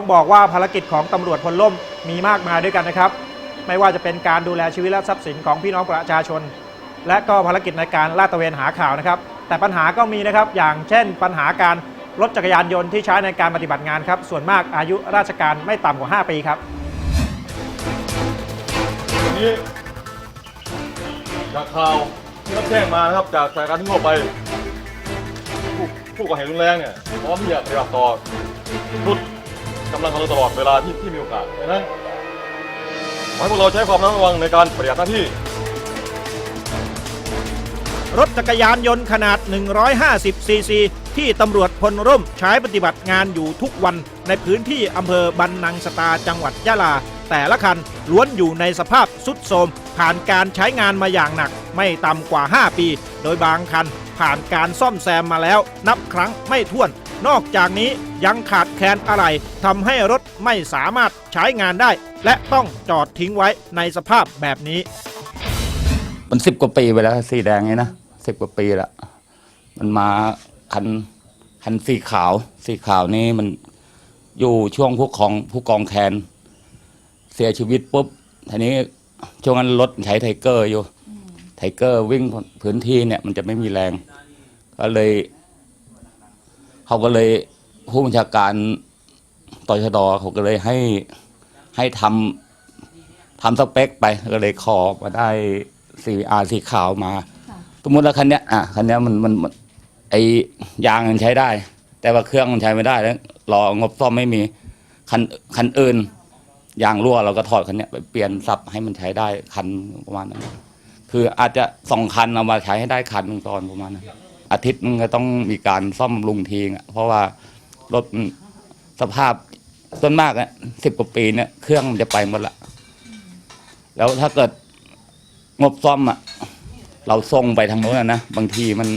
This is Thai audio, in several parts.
ต้องบอกว่าภารกิจของตำรวจพลล่มมีมากมายด้วยกันนะครับ ไม่ว่าจะเป็นการดูแลชีวิตและทรัพย์สินของพี่น้องประชาชน และก็ภารกิจในการลาดตระเวนหาข่าวนะครับ แต่ปัญหาก็มีนะครับ อย่างเช่น ปัญหาการรถจักรยานยนต์ที่ใช้ในการปฏิบัติงานครับ ส่วนมากอายุราชการไม่ต่ำกว่า 5 ปีครับนี้จากข่าวที่รับแจ้งมานะครับจากสายการทั่วไป ผู้ผู้ก่อเหตุรุนแรงเนี่ยพร้อมที่จะปฏิบัติต่อชุด กำลังของเราตลอดเวลาที่ที่มีโอกาสนั้นขอให้พวกเราใช้ความระมัดระวังในการปฏิบัติหน้าที่ รถจักรยานยนต์ขนาด 150 ซีซี ที่ตำรวจพลร่มใช้ปฏิบัติงานอยู่ทุกวันในพื้นที่อำเภอบันนังสตาจังหวัดยะลา แต่ละคันล้วนอยู่ในสภาพสุดโทรมผ่านการใช้งานมาอย่างหนัก ไม่ต่ำกว่า 5 ปี โดยบางคันผ่านการซ่อมแซมมาแล้ว นับครั้งไม่ถ้วน นอกจากนี้ยังขาดแคลนอะไรทำให้รถไม่สามารถใช้งานได้ และต้องจอดทิ้งไว้ในสภาพแบบนี้ มันสิบกว่าปีไปแล้วสีแดงนี่นะสิบกว่าปีละมันมาคันคันสีขาว สีขาวนี่มันอยู่ช่วงผู้กองผู้กองแคนเสียชีวิตปุ๊บทีนี้ช่วงนั้นรถใช้ไทเกอร์อยู่ไทเกอร์วิ่งพื้นที่เนี่ยมันจะไม่มีแรง ก็เลย เขาก็เลยผู้บัญชาการตชดเขาก็เลยให้ให้ทำทำสเปคไปก็เลยขอมาได้สีอาสีขาวมาสมมติว่าคันเนี้ยอะคันเนี้ยมันมันมันไอยางมันใช้ได้ แต่ว่าเครื่องมันใช้ไม่ได้แล้วรองบซ่อมไม่มีคันคันอื่นยางรั่วเราก็ถอดคันเนี้ยไปเปลี่ยนสับให้มันใช้ได้คันประมาณนั้น คืออาจจะสองคันเอามาใช้ให้ได้คันหนึ่งตอนประมาณนั้น อาทิตย์นึงก็ต้องมีการซ่อมบำรุงทีเพราะว่ารถสภาพส่วนมากอะสิบกว่าปีเนี่ยเครื่องมันจะไปหมดละแล้วถ้าเกิดงบซ่อมอะเราส่งไปทางโน้นนะบางทีมัน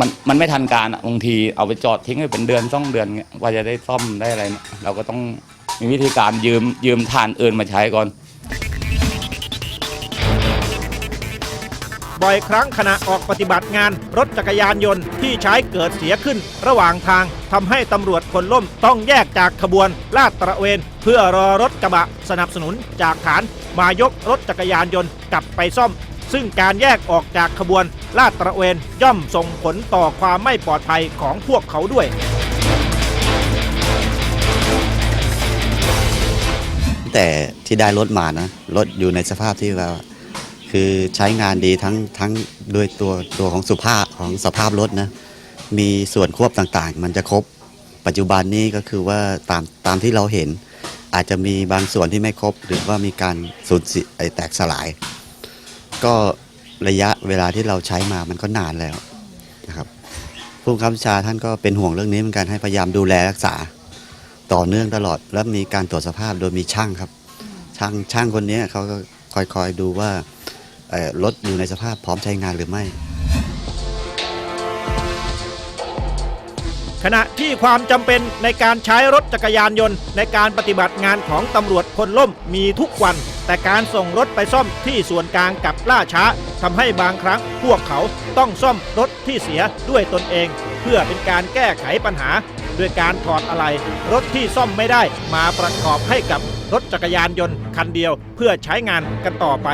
มันมันไม่ทันการอะบางทีเอาไปจอดทิ้งไว้เป็นเดือนสองเดือนเงี้ยว่าจะได้ซ่อมได้อะไรเนี่ยเราก็ต้องมีวิธีการยืมยืมฐานอื่นมาใช้ก่อน บ่อยครั้งขณะออกปฏิบัติงาน รถจักรยานยนต์ที่ใช้เกิดเสียขึ้น ระหว่างทางทำให้ตำรวจคนล่มต้องแยกจากขบวน ลาดตระเวน เพื่อรอรถกระบะสนับสนุนจากฐาน มายกรถจักรยานยนต์กลับไปซ่อม ซึ่งการแยกออกจากขบวน ลาดตระเวนย่อมส่งผลต่อความไม่ปลอดภัยของพวกเขาด้วยแต่ที่ได้รถมานะ รถอยู่ในสภาพที่ว่า คือใช้งานดีทั้งทั้งโดยตัวตัวของสุภาพของสภาพรถนะมีส่วนควบต่างๆ มันจะครบ ปัจจุบันนี้ก็คือว่าตามตามที่เราเห็น อาจจะมีบางส่วนที่ไม่ครบ หรือว่ามีการสูญเสียไอ้แตกสลาย ก็ระยะเวลาที่เราใช้มามันก็นานแล้วนะครับผู้บังคับบัญชาท่านก็เป็นห่วงเรื่องนี้เหมือนกันให้พยายามดูแลรักษาต่อเนื่องตลอด แล้วมีการตรวจสภาพโดยมีช่างครับ ช่างช่างคนนี้เขาก็คอยๆดูว่า รถอยู่ในสภาพพร้อมใช้งานหรือไม่ ขณะที่ความจำเป็นในการใช้รถจักรยานยนต์ ในการปฏิบัติงานของตำรวจพลล่มมีทุกวัน แต่การส่งรถไปซ่อมที่ส่วนกลางกับล่าช้าทำให้บางครั้งพวกเขาต้องซ่อมรถที่เสียด้วยตนเอง เพื่อเป็นการแก้ไขปัญหาด้วยการถอดอะไร รถที่ซ่อมไม่ได้มาประกอบให้กับรถจักรยานยนต์คันเดียว เพื่อใช้งานกันต่อไป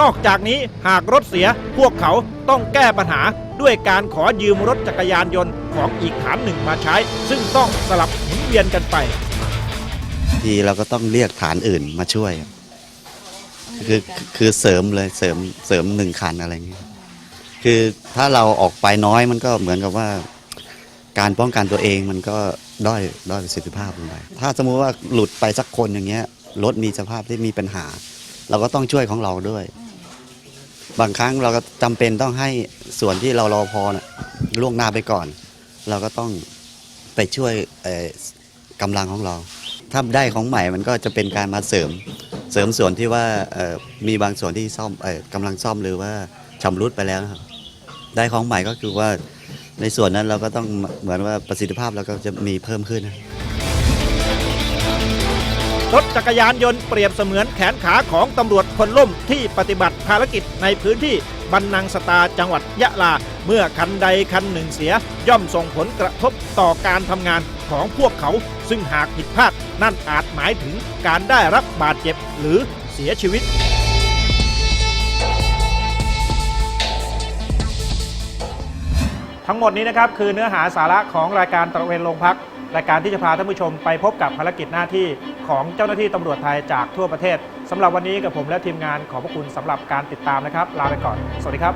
นอกจากนี้หากรถเสียพวกเขาต้องแก้ปัญหาด้วยการขอยืมรถจักรยานยนต์ของอีกฐานหนึ่งมาใช้ ซึ่งต้องสลับหมุนเวียนกันไป ทีเราก็ต้องเรียกฐานอื่นมาช่วยคือคือเสริมเลยเสริมเสริมหนึ่งคันอะไรอย่างเงี้ยคือถ้าเราออกไปน้อยมันก็เหมือนกับว่า การป้องกันตัวเองมันก็ด้อยด้อยประสิทธิภาพลงไปถ้าสมมุติว่าหลุดไปสักคนอย่างเงี้ยรถมีสภาพที่มีปัญหา เราก็ต้องช่วยของเราด้วย บางครั้งเราก็จำเป็นต้องให้ส่วนที่เรารอพอนะล่วงหน้าไปก่อน เราก็ต้องไปช่วยกำลังของเรา ถ้าได้ของใหม่มันก็จะเป็นการมาเสริม เสริมส่วนที่ว่ามีบางส่วนที่ซ่อมกำลังซ่อมหรือว่าชำรุดไปแล้วครับได้ของใหม่ก็คือว่าในส่วนนั้นเราก็ต้องเหมือนว่าประสิทธิภาพเราก็จะมีเพิ่มขึ้นนะ รถจักรยานยนต์เปรียบเสมือนแขนขาของตำรวจคนล่มที่ปฏิบัติภารกิจในพื้นที่บันนังสตาจังหวัดยะลา เมื่อคันใดคันหนึ่งเสีย ย่อมส่งผลกระทบต่อการทำงานของพวกเขา ซึ่งหากผิดพลาดนั่นอาจหมายถึงการได้รับบาดเจ็บหรือเสียชีวิต ทั้งหมดนี้นะครับคือเนื้อหาสาระของรายการตระเวนโรงพัก รายการที่จะพาท่านผู้ชมไปพบกับภารกิจหน้าที่ของเจ้าหน้าที่ตำรวจไทยจากทั่วประเทศสำหรับวันนี้กับผมและทีมงานขอบพระคุณสำหรับการติดตามนะครับ ลาไปก่อน สวัสดีครับ